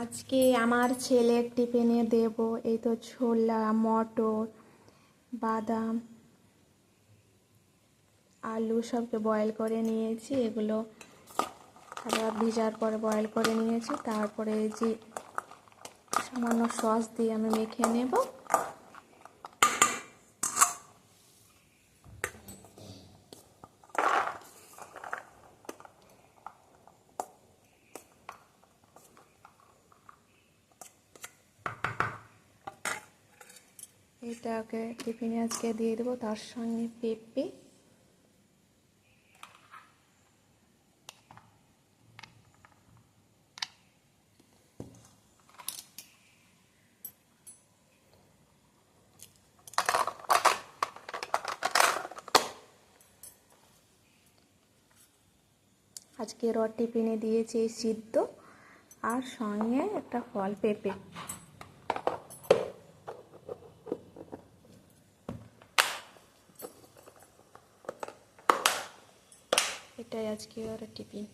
আজকে আমার ছেলের টিফিনে দেব এই তো ছোলা, মটর, বাদাম, আলু সবকে বয়েল করে নিয়েছি। এগুলো আবার ভিজার পরে বয়েল করে নিয়েছি। তারপরে যে সামান্য সস দিয়ে আমি মেখে নেব। এটাকে টিফিনে আজকে দিয়ে দেবো, তার সঙ্গে পেঁপে। আজকে র টিফিনে দিয়েছি সিদ্ধ, আর সঙ্গে একটা ফল, পেঁপে। এটাই আজকে আর টিফিন